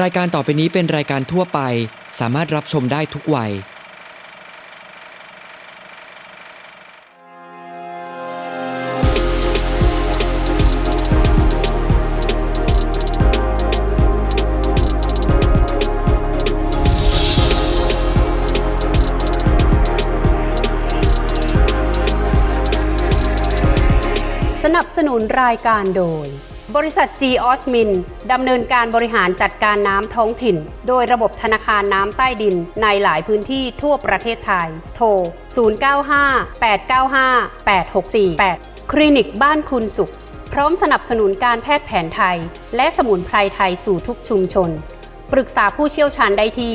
รายการต่อไปนี้เป็นรายการทั่วไป สามารถรับชมได้ทุกวัย สนับสนุนรายการโดย บริษัท g ีออสมินดำเนินการบริหารจัดการน้ำท้องถิ่น โดยระบบธนาคารน้ำใต้ดินในหลายพื้นที่ทั่วประเทศไทย โทร 095-895-8648 คลินิกบ้านคุณสุข พร้อมสนับสนุนการแพทย์แผนไทย และสมุนไพรไทยสู่ทุกชุมชน ปรึกษาผู้เชี่ยวชาญได้ที่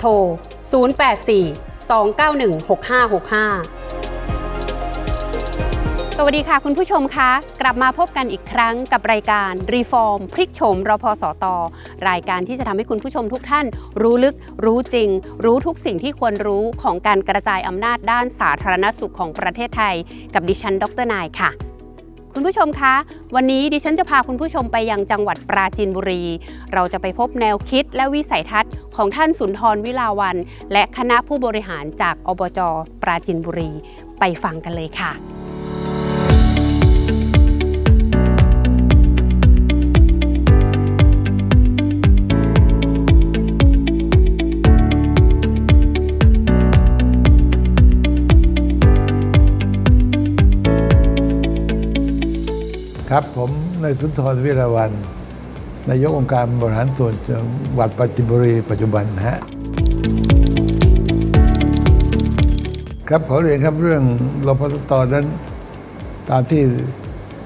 โทร 084 291 6565 วัสดีค่ะคุณผู้ชมคะ กลับมาพบกันอีกครั้งกับรายการรีฟอร์มพลิกโฉมรพสต รายการที่จะทำให้คุณผู้ชมทุกท่าน รู้ลึก รู้จริง รู้ทุกสิ่งที่ควรรู้ของการกระจายอำนาจด้านสาธารณสุขของประเทศไทย กับดิฉัน ดรนายค่ะคุณผู้ชมคะ วันนี้ดิฉันจะพาคุณผู้ชมไปยังจังหวัดปราจีนบุรี เราจะไปพบแนวคิดและวิสัยทัศน์ของท่านสุนทรวิลาวัน และคณะผู้บริหารจากอบจปราจีนบุรี ไปฟังกันเลยค่ะ ครับผมนายสุนทรวิรวันนายกองค์การบริหารส่วนจังหวัดปราจิบุรีปัจจุบันฮะครับขอเรียนครับเรื่องรพสตนั้น ตามที่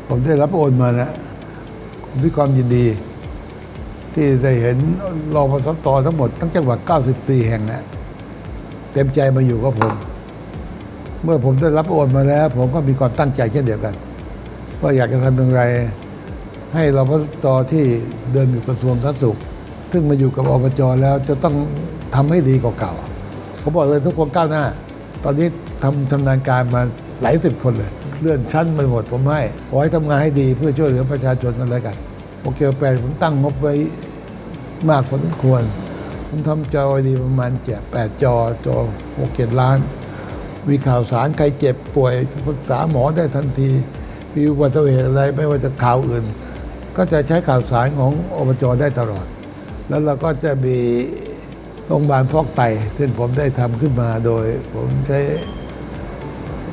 ผมได้รับโอนมานะผมมีความยินดี ที่ได้เห็นรพสตทั้งหมดทั้งจังหวัด 94 แห่งนะเต็มใจมาอยู่กับผม เมื่อผมได้รับโอนมาแล้ว ผมก็มีความตั้งใจเช่นเดียวกัน ว่าอยากจะทำอย่างไร ให้รพตที่เดินอยู่กระทรวงสาธารณสุข ซึ่งมาอยู่กับอบจแล้วจะต้องทำให้ดีกว่าเก่าผมบอกเลยทุกคนก้าวหน้า ตอนนี้ทำชำนาญการมาหลายสิบคนเลย เลื่อนชั้นมาหมดผมให้ขอให้ทำงานให้ดีเพื่อช่วยเหลือประชาชนกันเลยกันโอเคแปลผมตั้งงบไว้มากพอสมควร ผมทำจอไว้ดีประมาณเจ็ดแปดจอจอหกเจ็ดล้าน มีข่าวสารใครเจ็บป่วยปรึกษาหมอได้ทันที มีอุบัติเหตุอะไรไม่ว่าจะข่าวอื่น ก็จะใช้ข่าวสารของอบจได้ตลอด แล้วเราก็จะมีโรงพยาบาลฟอกไต ซึ่งผมได้ทำขึ้นมาโดย ผมใช้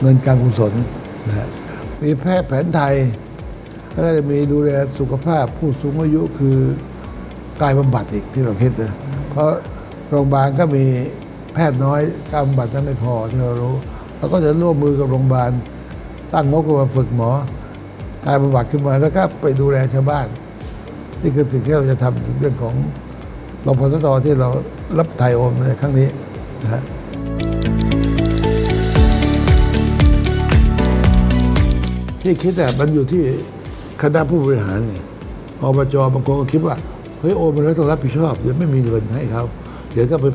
เงินการกุศลนะมีแพทย์แผนไทยแล้วก็จะมีดูแลสุขภาพผู้สูงอายุคือกายบำบัดอีกที่เราคิดนะเพราะโรงพยาบาลก็มีแพทย์น้อยการบำบัดนั้นไม่พอที่เรารู้เราก็จะร่วมมือกับโรงพยาบาล ตั้งงบขึ้นมาฝึกหมอการบำบัดขึ้นมาแล้วก็ไปดูแลชาวบ้าน นี่คือสิ่งที่เราจะทำเรื่องของรพสตที่เรารับไทยโอนในครั้งนี้นะฮะที่คิดแต่มันอยู่ที่คณะผู้บริหารไงอบจบางคนก็คิดว่าเฮ้ยโอนมาแล้วต้องรับผิดชอบเดี๋ยวไม่มีเงินให้เขาเดี๋ยวจะไป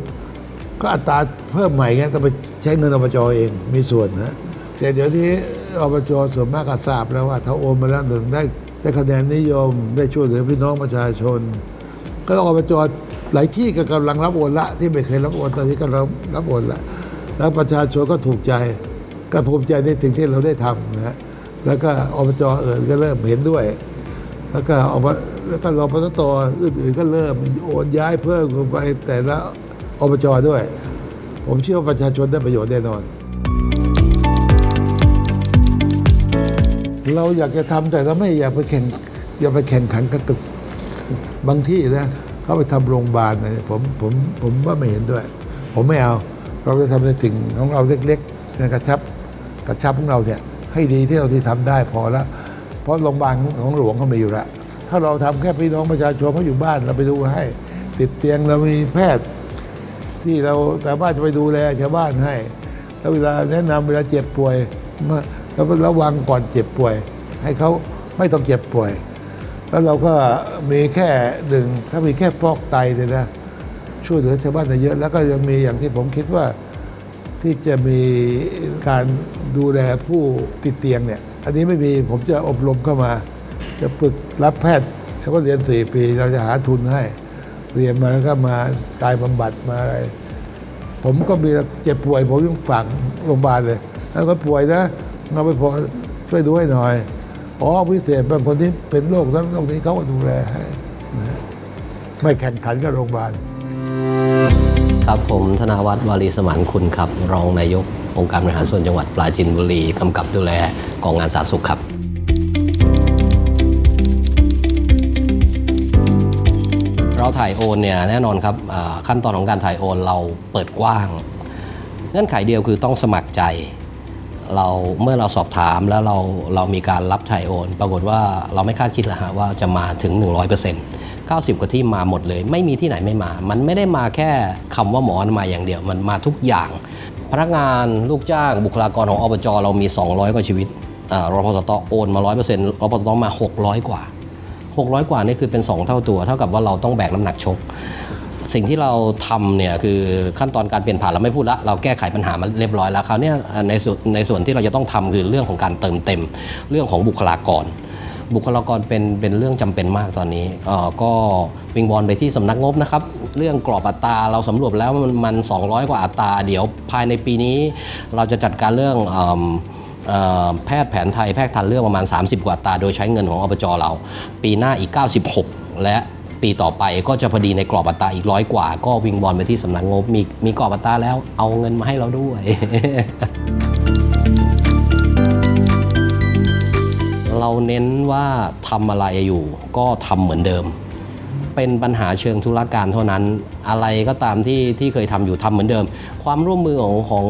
ก็อัตราเพิ่มใหม่ไงต้องไปใช้เงินอบจเองมีส่วนนะแต่เดี๋ยวนี้ อบจส่วนมากก็ทราบแล้วว่าถ้าโอนมาแล้วหนึ่งได้ได้คะแนนนิยมได้ช่วยเหลือพี่น้องประชาชน ก็อบจหลายที่ก็กำลังรับโอนละ ที่ไม่เคยรับโอนตอนนี้ก็รับรับโอนละ แล้วประชาชนก็ถูกใจก็ภูมิใจในสิ่งที่เราได้ทำนะฮะแล้วก็อบจเอิญก็เริ่มเห็นด้วย แล้วก็อบแล้วก็รพสตอื่นๆก็เริ่มโอนย้ายเพิ่มไปแต่ละอบจด้วย ผมเชื่อว่าประชาชนได้ประโยชน์แน่นอน เราอยากจะทำแต่เราไม่อยากไปแข่งอย่าไปแข่งขันกันตึกบางที่นะเขาไปทำโรงพยาบาลนะผมผมผมว่าไม่เห็นด้วย ผมไม่เอา เราจะทำในสิ่งของเราเล็กๆในกระชับกระชับของเราเนี่ยให้ดีที่เราที่ทำได้พอแล้วเพราะโรงพยาบาลของหลวงเขามีอยู่ล้วถ้าเราทำแค่พี่น้องประชาชนเขาอยู่บ้านเราไปดูให้ ติดเตียงเรามีแพทย์ ที่เราสามารถจะไปดูแลชาวบ้านให้ แล้วเวลาแนะนำเวลาเจ็บป่วยมา แล้วก็ระวังก่อนเจ็บป่วย ให้เขาไม่ต้องเจ็บป่วย แล้วเราก็มีแค่หนึ่งถ้ามีแค่ฟอกไตเนี่ยนะ ช่วยเหลือชาวบ้านได้เยอะ แล้วก็ยังมีอย่างที่ผมคิดว่าที่จะมีการดูแลผู้ติดเตียงเนี่ย อันนี้ไม่มีผมจะอบรมเข้ามา จะฝึกรับแพทย์แล้วก็เรียน 4 ปี เราจะหาทุนให้ เรียนมาแล้วก็มากายบำบัดมาอะไร ผมก็มีเจ็บป่วย ผมยังฝากโรงพยาบาลเลย แล้วก็ป่วยนะ เราไปพอช่วยดูให้หน่อยอ๋อพิเศษบางคนที่เป็นโรคนั้นโรคนี้เขาก็ดูแลให้นะไม่แข่งขันกับโรงพยาบาลครับผมธนาวัฒน์วารีสมานคุณครับ รองนายกองค์การบริหารส่วนจังหวัดปราจีนบุรีกำกับดูแลกองงานสาธารณสุขครับเราถ่ายโอนเนี่ยแน่นอนครับขั้นตอนของการถ่ายโอนเราเปิดกว้าง เงื่อนไขเดียวคือต้องสมัครใจ เราเมื่อเราสอบถามแล้วเราเรามีการรับถ่ายโอน ปรากฏว่าเราไม่คาดคิดเลยฮะว่าจะมาถึง 100% 90 กว่าที่มาหมดเลย ไม่มีที่ไหนไม่มา มันไม่ได้มาแค่คำว่าหมออนาอย่างเดียว มันมาทุกอย่าง พนักงานลูกจ้างบุคลากรของอบจเรามี 200 กว่าชีวิตอ่ารพสตโอนมา 100%รพสตมา 600 กว่า 600 กว่านี่คือเป็น 2 เท่าตัว เท่ากับว่าเราต้องแบกน้ำหนักชก สิ่งที่เราทำเนี่ยคือขั้นตอนการเปลี่ยนผ่านเราไม่พูดละเราแก้ไขปัญหามาเรียบร้อยแล้วคราวนี้ในส่วนในส่วนที่เราจะต้องทำคือเรื่องของการเติมเต็ม เรื่องของบุคลากร บุคลากรเป็นเป็นเรื่องจำเป็นมากตอนนี้เออก็วิงบอลไปที่สำนักงบนะครับ เรื่องกรอบอัตราเราสำรวจแล้วมันมัน200 กว่าอัตรา เดี๋ยวภายในปีนี้ เราจะจัดการเรื่องแพทย์แผนไทยแพทย์ทันเรื่องประมาณ 30 กว่าตา โดยใช้เงินของอบจเรา ปีหน้าอีก 96 และ ปีต่อไปก็จะพอดีในกรอบอัตราอีกร้อยกว่า ก็วิงบอลไปที่สำนักงบมีมีกรอบอัตราแล้วเอาเงินมาให้เราด้วย เราเน้นว่าทำอะไรอยู่ก็ทำเหมือนเดิม เป็นปัญหาเชิงธุรการเท่านั้น อะไรก็ตามที่ที่เคยทำอยู่ทำเหมือนเดิม ความร่วมมือของของ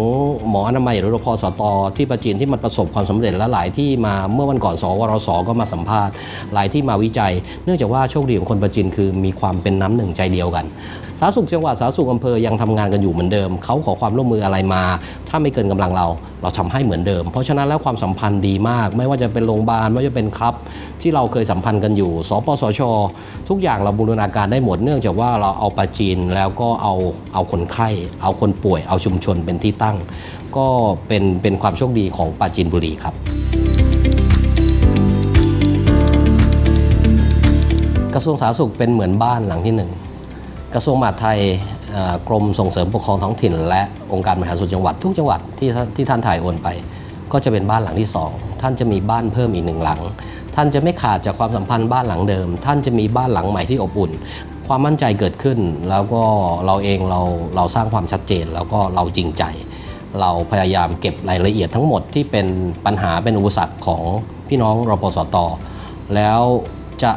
หมออนามัยหรือรพสตที่ประจีนที่มันประสบความสำเร็จและหลายที่มาเมื่อวันก่อนสวรสก็มาสัมภาษณ์ หลายที่มาวิจัย เนื่องจากว่าโชคดีของคนประจีนคือมีความเป็นน้ำหนึ่งใจเดียวกันสาธารณสุขจังหวัดสาธารณสุขอำเภอยังทำงานกันอยู่เหมือนเดิม เขาขอความร่วมมืออะไรมา ถ้าไม่เกินกำลังเรา เราทำให้เหมือนเดิม เพราะฉะนั้นแล้วความสัมพันธ์ดีมาก ไม่ว่าจะเป็นโรงพยาบาลไม่ว่าจะเป็นครับ ที่เราเคยสัมพันธ์กันอยู่ สปสช ทุกอย่างเราบูรณาการได้หมดเนื่องจากว่าเราเอาปาจีนแล้วก็เอาเอาคนไข้ เอาคนป่วย เอาชุมชนเป็นที่ตั้ง ก็เป็นเป็นความโชคดีของปราจีนบุรีครับ กระทรวงสาธารณสุขเป็นเหมือนบ้านหลังที่หนึ่งกระทรวงมหาดไทยกรมส่งเสริมปกครองท้องถิ่น และองค์การบริหาส่วนจังหวัดทุกจังหวัดที่ท่านที่ท่านถ่ายโอนไป ก็จะเป็นบ้านหลังที่สองท่านจะมีบ้านเพิ่มอีกหนึ่งหลัง ท่านจะไม่ขาดจากความสัมพันธ์บ้านหลังเดิม ท่านจะมีบ้านหลังใหม่ที่อบอุ่น ความมั่นใจเกิดขึ้น แล้วก็เราเองเราเราสร้างความชัดเจนแล้วก็เราจริงใจ เราพยายามเก็บรายละเอียดทั้งหมดที่เป็นปัญหาเป็นอุปสรรคของพี่น้องรปสต แล้วจะ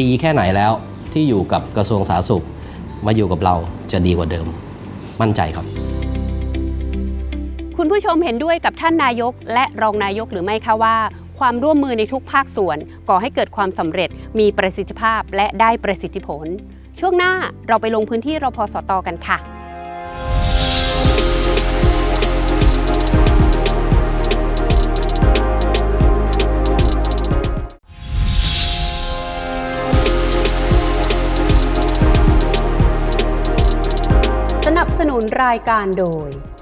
ดีแค่ไหนแล้วที่อยู่กับกระทรวงสาธารณสุข มาอยู่กับเราจะดีกว่าเดิม มั่นใจครับ คุณผู้ชมเห็นด้วยกับท่านนายกและรองนายกหรือไม่คะว่า ความร่วมมือในทุกภาคส่วนก่อให้เกิดความสำเร็จมีประสิทธิภาพและได้ประสิทธิผล ช่วงหน้าเราไปลงพื้นที่รพสตกันค่ะสนับสนุนรายการโดย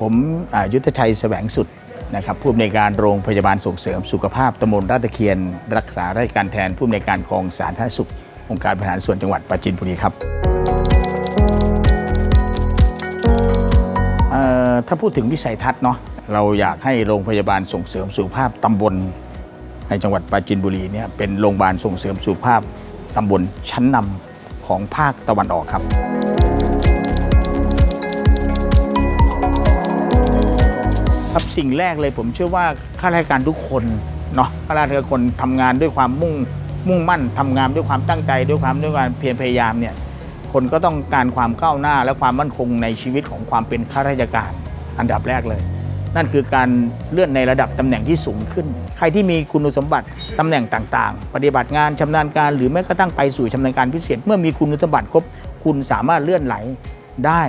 ผมยุทธชัยแสวงสุดนะครับผู้อำนวยการโรงพยาบาลส่งเสริมสุขภาพตำบลราตะเคียน รักษาราชการแทนผู้อำนวยการกองสาธารณสุข องค์การบริหารส่วนจังหวัดปราจีนบุรีครับเอ่อถ้าพูดถึงวิสัยทัศน์เนาะเราอยากให้โรงพยาบาลส่งเสริมสุขภาพตำบลในจังหวัดปราจีนบุรีเนี่ยเป็นโรงพยาบาลส่งเสริมสุขภาพตำบลชั้นนำของภาคตะวันออกครับ ครับสิ่งแรกเลยผมเชื่อว่าข้าราชการทุกคนเนาะข้าราชการคนทำงานด้วยความมุ่งมุ่งมั่นทำงานด้วยความตั้งใจด้วยความด้วยการเพียรพยายามเนี่ยคนก็ต้องการความก้าวหน้าและความมั่นคงในชีวิตของความเป็นข้าราชการอันดับแรกเลย นั่นคือการเลื่อนในระดับตำแหน่งที่สูงขึ้น ใครที่มีคุณสมบัติตำแหน่งต่างๆ ปฏิบัติงานชำนาญการหรือแม้กระทั่งไปสู่ชำนาญการพิเศษ เมื่อมีคุณสมบัติครบ คุณสามารถเลื่อนไหลได้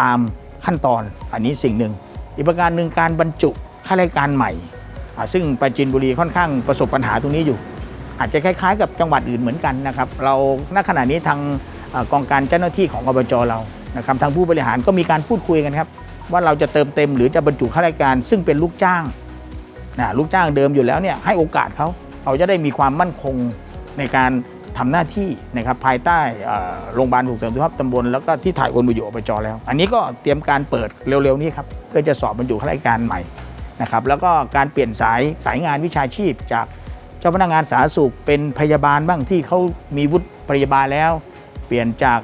ตามขั้นตอนอันนี้สิ่งหนึ่ง อีกประการหนึ่งการบรรจุข้าราชการใหม่ ซึ่งปราจีนบุรีค่อนข้างประสบปัญหาตรงนี้อยู่ อาจจะคล้ายๆ กับจังหวัดอื่นเหมือนกันนะครับ เราณขณะนี้ทางกองการเจ้าหน้าที่ของอบจเรานะครับทางผู้บริหารก็มีการพูดคุยกันครับ ว่าเราจะเติมเต็มหรือจะบรรจุข้าราชการ ซึ่งเป็นลูกจ้างนะลูกจ้างเดิมอยู่แล้วเนี่ยให้โอกาสเขาเขาจะได้มีความมั่นคงในการ ทำหน้าที่นะครับภายใต้โรงพยาบาลส่งเสริมสุขภาพตำบลแล้วก็ที่ถ่ายโอนมาอยู่อบจแล้ว อันนี้ก็เตรียมการเปิดเร็วๆนี้ครับเพื่อจะสอบบรรจุข้าราชการใหม่นะครับแล้วก็การเปลี่ยนสายสายงานวิชาชีพ จากเจ้าพนักงานสาธารณสุขเป็นพยาบาลบ้างที่เขามีวุฒิพยาบาลแล้ว เปลี่ยนจาก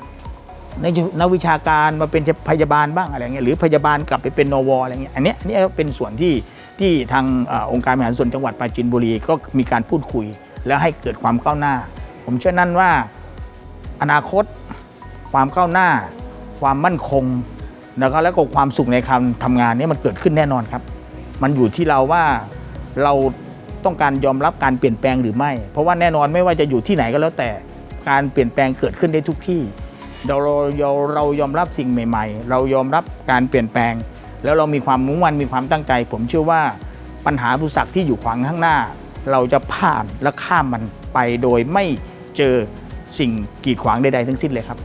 นักนักวิชาการมาเป็นพยาบาลบ้างอะไรเงี้ยหรือพยาบาลกลับไปเป็นนวอะไรเงี้ยอันนี้อันนี้เป็นส่วนที่ที่ทางออองค์การบริหารส่วนจังหวัดปราจีนบุรีก็มีการพูดคุย แล้วให้เกิดความก้าวหน้า ผมเชื่อนั่นว่าอนาคต ความก้าวหน้า ความมั่นคงแล้วก็แล้วก็ความสุขในการทำงานนี้มันเกิดขึ้นแน่นอนครับ มันอยู่ที่เราว่าเราต้องการยอมรับการเปลี่ยนแปลงหรือไม่ เพราะว่าแน่นอนไม่ว่าจะอยู่ที่ไหนก็แล้วแต่การเปลี่ยนแปลงเกิดขึ้นได้ทุกที่ เราเราเราเรายอมรับสิ่งใหม่ ๆ เรายอมรับการเปลี่ยนแปลง แล้วเรามีความมุ่งมั่นมีความตั้งใจ ผมเชื่อว่าปัญหาอุปสรรคที่อยู่ขวางข้างหน้า เราจะผ่านและข้ามมันไปโดยไม่ เจอสิ่งกีดขวางใดๆทั้งสิ้นเลยครับ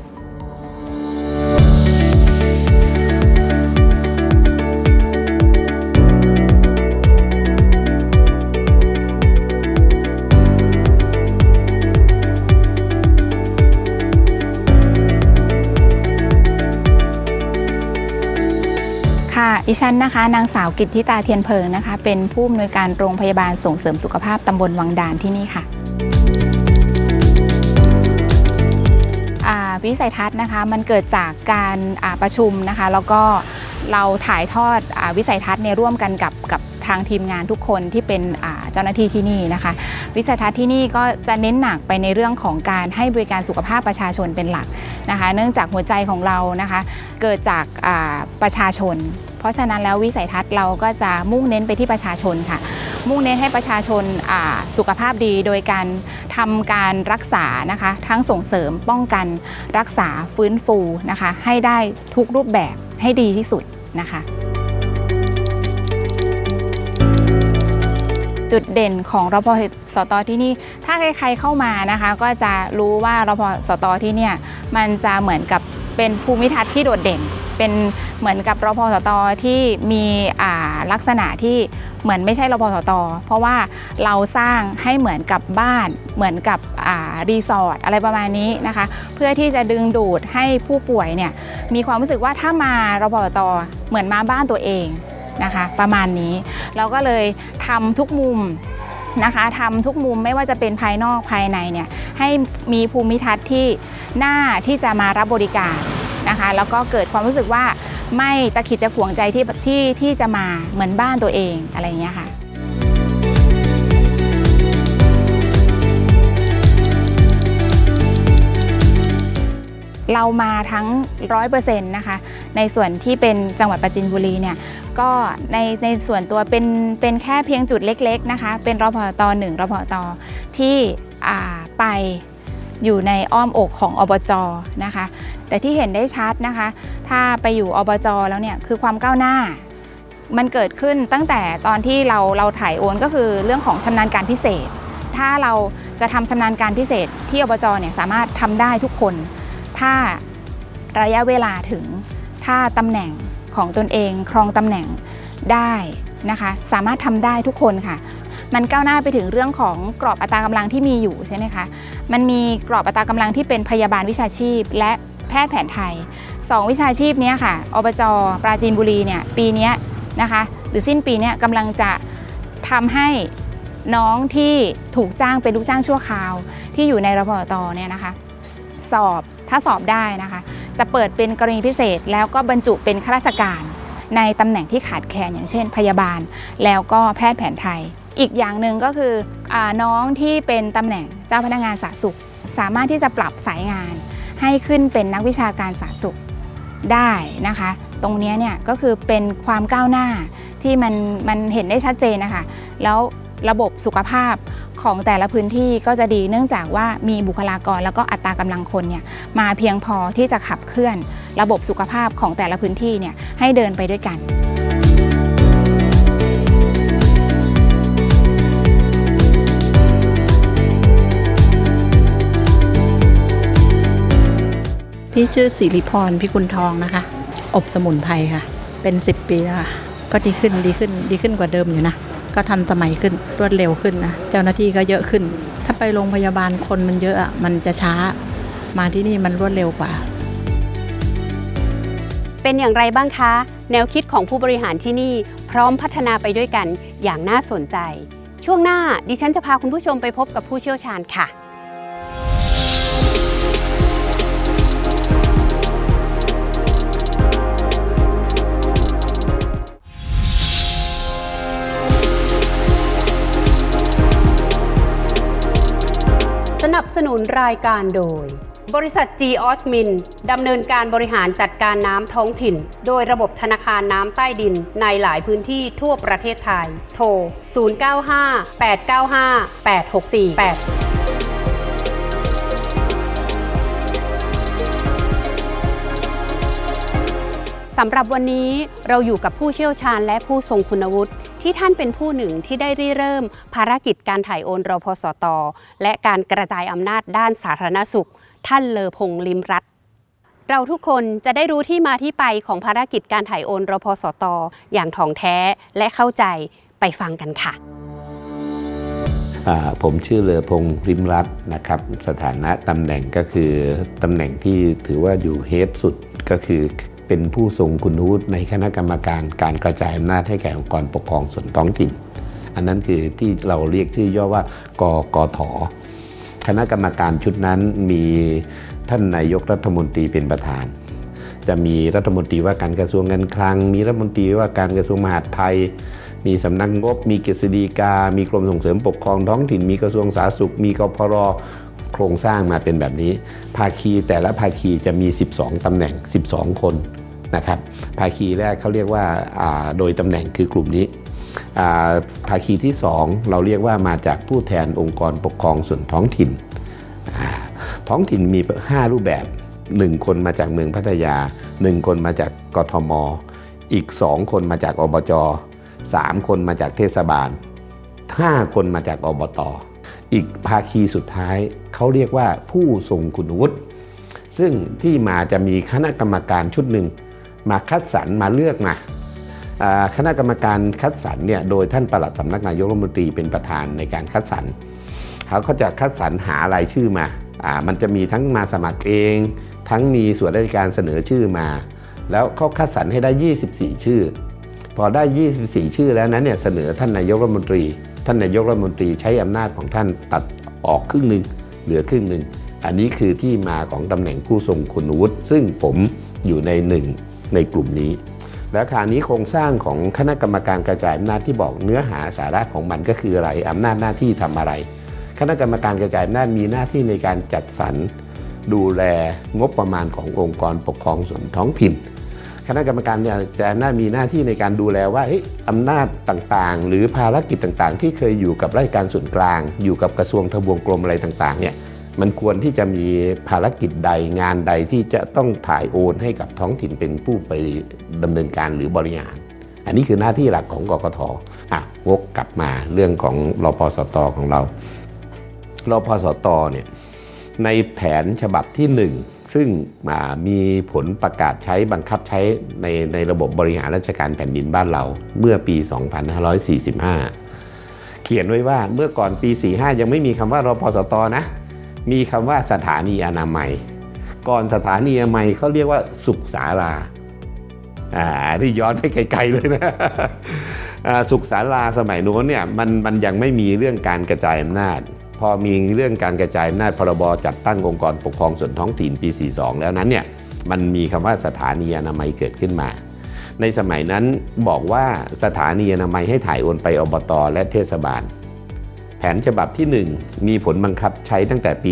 ค่ะดิฉันนะคะ นางสาวกิตติตาเทียนเพิงนะคะ เป็นผู้อำนวยการโรงพยาบาลส่งเสริมสุขภาพตำบลวังดานที่นี่ค่ะ วิสัยทัศน์นะคะ มันเกิดจากการประชุมนะคะ แล้วก็เราถ่ายทอดอวิสัยทัศน์ในร่วมกันกับกับทางทีมงานทุกคนที่เป็นเจ้าหน้าที่ที่นี่นะคะ วิสัยทัศน์ที่นี่ก็จะเน้นหนักไปในเรื่องของการให้บริการสุขภาพประชาชนเป็นหลักนะคะ เนื่องจากหัวใจของเรานะคะ เกิดจากประชาชน เพราะฉะนั้นแล้ววิสัยทัศน์เราก็จะมุ่งเน้นไปที่ประชาชนค่ะ มุ่งเน้นให้ประชาชนาสุขภาพดีโดยการทำการรักษานะคะ ทั้งส่งเสริมป้องกันรักษาฟื้นฟูนะคะ ให้ได้ทุกรูปแบบให้ดีที่สุดนะคะจุดเด่นของรพสตที่นี่ ถ้าใครๆเข้ามานะคะ ก็จะรู้ว่ารพสตที่เนี่ยมันจะเหมือนกับเป็นภูมิทัศน์ที่โดดเด่น เป็นเหมือนกับรพสตที่มีลักษณะที่เหมือนไม่ใช่รพสตเพราะว่าเราสร้างให้เหมือนกับบ้านเหมือนกับรีสอร์ทอะไรประมาณนี้นะคะ เพื่อที่จะดึงดูดให้ผู้ป่วยเนี่ยมีความรู้สึกว่าถ้ามารพสตเหมือนมาบ้านตัวเองนะคะ ประมาณนี้เราก็เลยทำทุกมุมนะคะทำทุกมุมไม่ว่าจะเป็นภายนอกภายในเนี่ยให้มีภูมิทัศน์ที่น่าที่จะมารับบริการ นะคะ แล้วก็เกิดความรู้สึกว่าไม่ตะขิดตะขวงใจที่ที่ที่จะมาเหมือนบ้านตัวเองอะไรอย่างเงี้ยค่ะเรามาทั้ง 100%นะคะในส่วนที่เป็นจังหวัดปราจีนบุรีเนี่ยก็ในในส่วนตัวเป็นเป็นแค่เพียงจุดเล็ก ๆนะคะ เป็นรพตหนึ่งรพตที่อ่าไป อยู่ในอ้อมอกของอบจนะคะ แต่ที่เห็นได้ชัดนะคะ ถ้าไปอยู่อบจแล้วเนี่ยคือความก้าวหน้า มันเกิดขึ้นตั้งแต่ตอนที่เราเราถ่ายโอนก็คือเรื่องของชำนาญการพิเศษ ถ้าเราจะทำชำนาญการพิเศษที่อบจเนี่ยสามารถทำได้ทุกคน ถ้าระยะเวลาถึงถ้าตำแหน่งของตนเองครองตำแหน่งได้นะคะ สามารถทำได้ทุกคนค่ะ มันก้าวหน้าไปถึงเรื่องของกรอบอัตรากำลังที่มีอยู่ใช่ไหมคะ มันมีกรอบอัตรากำลังที่เป็นพยาบาลวิชาชีพ และแพทย์แผนไทยสองวิชาชีพนี้ค่ะ อบจปราจีนบุรีเนี่ยปีนี้นะคะ หรือสิ้นปีนี้กำลังจะทำให้น้องที่ถูกจ้างเป็นลูกจ้างชั่วคราว ที่อยู่ในรพตเนี่ยนะคะ สอบถ้าสอบได้นะคะ จะเปิดเป็นกรณีพิเศษ แล้วก็บรรจุเป็นข้าราชการ ในตำแหน่งที่ขาดแคลนอย่างเช่น พยาบาล แล้วก็แพทย์แผนไทย อีกอย่างหนึ่งก็คืออน้องที่เป็นตำแหน่งเจ้าพนักงานสาธารณสุข สามารถที่จะปรับสายงาน ให้ขึ้นเป็นนักวิชาการสาธารณสุขได้นะคะ ตรงนี้เนี่ยก็คือเป็นความก้าวหน้าที่มันมันเห็นได้ชัดเจนนะคะ แล้วระบบสุขภาพของแต่ละพื้นที่ก็จะดีเนื่องจากว่ามีบุคลากรแล้วก็อัตรากำลังคนเนี่ยมาเพียงพอที่จะขับเคลื่อน ระบบสุขภาพของแต่ละพื้นที่เนี่ยให้เดินไปด้วยกัน พี่ชื่อสิริพรพิกุลทองนะคะ อบสมุนไพรค่ะ เป็น 10 ปีแล้วค่ะ ก็ดีขึ้นดีขึ้นดีขึ้นกว่าเดิมอยู่นะ ก็ทันสมัยขึ้นรวดเร็วขึ้นนะ เจ้าหน้าที่ก็เยอะขึ้น ถ้าไปโรงพยาบาลคนมันเยอะอะมันจะช้า มาที่นี่มันรวดเร็วกว่า เป็นอย่างไรบ้างคะ แนวคิดของผู้บริหารที่นี่พร้อมพัฒนาไปด้วยกันอย่างน่าสนใจ ช่วงหน้าดิฉันจะพาคุณผู้ชมไปพบกับผู้เชี่ยวชาญค่ะ นับสนุนรายการโดย บริษัท G o s m i n ดำเนินการบริหารจัดการน้ำท้องถิ่น โดยระบบธนาคารน้ำใต้ดินในหลายพื้นที่ทั่วประเทศไทย โทร 095 895 8648สำหรับวันนี้เราอยู่กับผู้เชี่ยวชาญและผู้ทรงคุณวุฒิ ที่ท่านเป็นผู้หนึ่งที่ได้ริเริ่ม ภารกิจการถ่ายโอนรพสต และการกระจายอำนาจด้านสาธารณสุข ท่านเลอพงลิมรัตเราทุกคนจะได้รู้ที่มาที่ไปของภารกิจการถ่ายโอนรพสต อย่างถ่องแท้และเข้าใจไปฟังกันค่ะผมชื่อเลอพงริมรัตน์นะครับ สถานะตำแหน่งก็คือตำแหน่งที่ถือว่าอยู่เฮดสุดก็คือ เป็นผู้ทรงคุณวุฒิในคณะกรรมการการกระจายอำนาจให้แก่องค์กรปกครองส่วนท้องถิ่น อันนั้นคือที่เราเรียกชื่อย่อว่ากกทคณะกรรมการชุดนั้นมีท่านนายกรัฐมนตรีเป็นประธาน จะมีรัฐมนตรีว่าการกระทรวงการคลัง มีรัฐมนตรีว่าการกระทรวงมหาดไทย มีสำนักงบ มีกฤษฎีกา มีกรมส่งเสริมปกครองท้องถิ่น มีกระทรวงสาธารณสุข มีกพรโครงสร้างมาเป็นแบบนี้ ภาคีแต่ละภาคีจะมี 12 ตำแหน่ง 12 คน นะครับภาคีแรกเขาเรียกว่าโดยตำแหน่งคือกลุ่มนี้ภาคีที่ 2 เราเรียกว่ามาจากผู้แทนองค์กรปกครองส่วนท้องถิ่น ท้องถิ่นมี 5 รูปแบบ 1 คนมาจากเมืองพัทยา 1 คนมาจากกทม อีก 2 คนมาจากอบจ 3 คนมาจากเทศบาล 5 คนมาจากอบต อีกภาคีสุดท้ายเขาเรียกว่าผู้ทรงคุณวุฒิซึ่งที่มาจะมีคณะกรรมการชุดหนึ่ง มาคัดสรรมาเลือกมาคณะกรรมการคัดสรรเนี่ยโดยท่านปลัดสำนักนายกรัฐมนตรีเป็นประธานในการคัดสรรเขาก็จะคัดสรรหารายชื่อมาอ่ามันจะมีทั้งมาสมัครเอง ทั้งมีส่วนราชการเสนอชื่อมา แล้วเขาคัดสรรให้ได้ 24 ชื่อ พอได้ 24 ชื่อแล้วนั้นเนี่ยเสนอท่านนายกรัฐมนตรี ท่านนายกรัฐมนตรีใช้อำนาจของท่านตัดออกครึ่งหนึ่งเหลือครึ่งหนึ่งอันนี้คือที่มาของตำแหน่งผู้ทรงคุณวุฒิซึ่งผมอยู่ในหนึ่ง ในกลุ่มนี้ แล้วคราวนี้โครงสร้างของคณะกรรมการกระจายอำนาจที่บอกเนื้อหาสาระของมันก็คืออะไรอำนาจหน้าที่ทำอะไร คณะกรรมการกระจายอำนาจมีหน้าที่ในการจัดสรรดูแลงบประมาณขององค์กรปกครองส่วนท้องถิ่น คณะกรรมการเนี่ยจะน่ามีหน้าที่ในการดูแลว่าอำนาจต่างๆ หรือภารกิจต่างๆ ที่เคยอยู่กับราชการส่วนกลาง อยู่กับกระทรวงทบวงกรมอะไรต่างๆเนี่ย มันควรที่จะมีภารกิจใดงานใดที่จะต้องถ่ายโอนให้กับท้องถิ่นเป็นผู้ไปดำเนินการหรือบริหาร อันนี้คือหน้าที่หลักของกกทอะวกกลับมาเรื่องของรพสตของเรารพสตเนี่ยในแผนฉบับที่ 1 ซึ่งอ่ามีผลประกาศใช้บังคับใช้ในในระบบบริหารราชการแผ่นดินบ้านเราเมื่อปี 2545 เขียนไว้ว่าเมื่อก่อนปี 45 ยังไม่มีคำว่ารพสตนะ มีคำว่าสถานีอนามัย ก่อนสถานีอนามัยเขาเรียกว่าสุขศาลาอ่าที่ย้อนไปไกลๆเลยนะสุขศาลาสมัยโน้นเนี่ยมันมันยังไม่มีเรื่องการกระจายอำนาจ พอมีเรื่องการกระจายอำนาจพรบจัดตั้งองค์กรปกครองส่วนท้องถิ่นปี 42 แล้วนั้นเนี่ยมันมีคำว่าสถานีอนามัยเกิดขึ้นมา ในสมัยนั้นบอกว่าสถานีอนามัยให้ถ่ายโอนไปอบตและเทศบาล แผนฉบับที่ 1 มีผลบังคับใช้ตั้งแต่ปี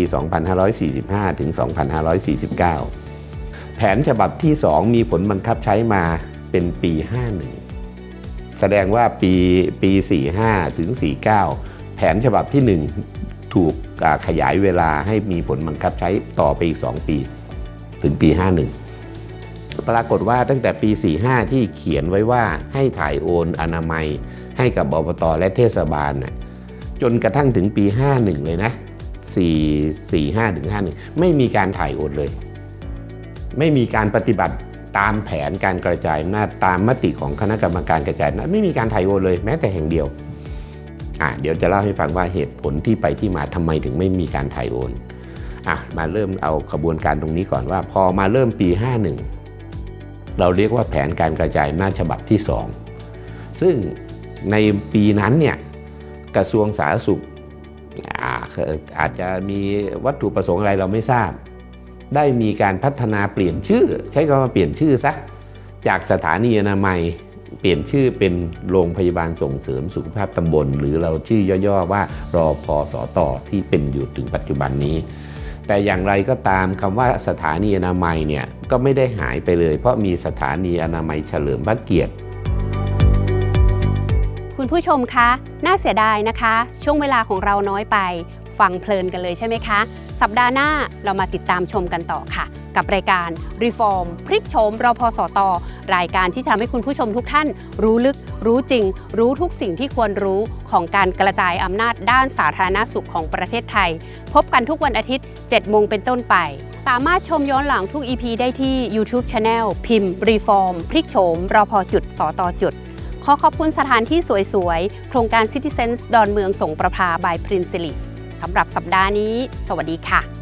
2545 ถึง 2549แผแผนฉบับที่ 2 มีผลบังคับใช้มาเป็นปี 51 แสดงว่าปีปี 45 ถึง 49 แผนฉบับที่ 1 ถูกขยายเวลาให้มีผลบังคับใช้ต่อไปอีก 2 ปี ถึงปี 51 ปรากฏว่าตั้งแต่ปี 45 ที่เขียนไว้ว่าให้ถ่ายโอนอนามัยให้กับอบตและเทศบาลน่ะ จนกระทั่งถึงปี 51 เลยนะ4 4 5ถึง51 ไม่มีการถ่ายโอนเลย ไม่มีการปฏิบัติตามแผนการกระจายอำนาจตามมติของคณะกรรมการกระจายอำนาจไม่มีการถ่ายโอนเลยแม้แต่แห่งเดียวอะเดี๋ยวจะเล่าให้ฟังว่าเหตุผลที่ไปที่มาทำไมถึงไม่มีการถ่ายโอนอะมาเริ่มเอาขบวนการตรงนี้ก่อนว่า พอมาเริ่มปี 51 เราเรียกว่าแผนการกระจายอำนาจฉบับที่ 2 ซึ่งในปีนั้นเนี่ย กระทรวงสาธารณสุขอาอาจจะมีวัตถุประสงค์อะไรเราไม่ทราบ ได้มีการพัฒนาเปลี่ยนชื่อ ใช้คำว่าเปลี่ยนชื่อซะจากสถานีอนามัยเปลี่ยนชื่อเป็นโรงพยาบาลส่งเสริมสุขภาพตำบล หรือเราชื่อย่อๆว่ารอพอสอต่อที่เป็นอยู่ถึงปัจจุบันนี้ แต่อย่างไรก็ตามคำว่าสถานีอนามัยเนี่ยก็ไม่ได้หายไปเลย เพราะมีสถานีอนามัยเฉลิมพระเกียรติ คุณผู้ชมคะ น่าเสียดายนะคะ ช่วงเวลาของเราน้อยไป ฟังเพลินกันเลยใช่ไหมคะ สัปดาห์หน้าเรามาติดตามชมกันต่อค่ะ กับรายการ Reform พลิกโฉมรพสต รายการที่จะทำให้คุณผู้ชมทุกท่าน รู้ลึก รู้จริง รู้ทุกสิ่งที่ควรรู้ของการกระจายอำนาจด้านสาธารณสุขของประเทศไทย พบกันทุกวันอาทิตย์7โมงเป็นต้นไป สามารถชมย้อนหลังทุก EP ได้ที่ YouTube Channel พิมพ์ Reform พลิกโฉมรพจุดสตจุด ขอขอบคุณสถานที่สวยๆ โครงการ Citizens ดอนเมืองสงประภาบายพรินซิลิสำหรับสัปดาห์นี้ สวัสดีค่ะ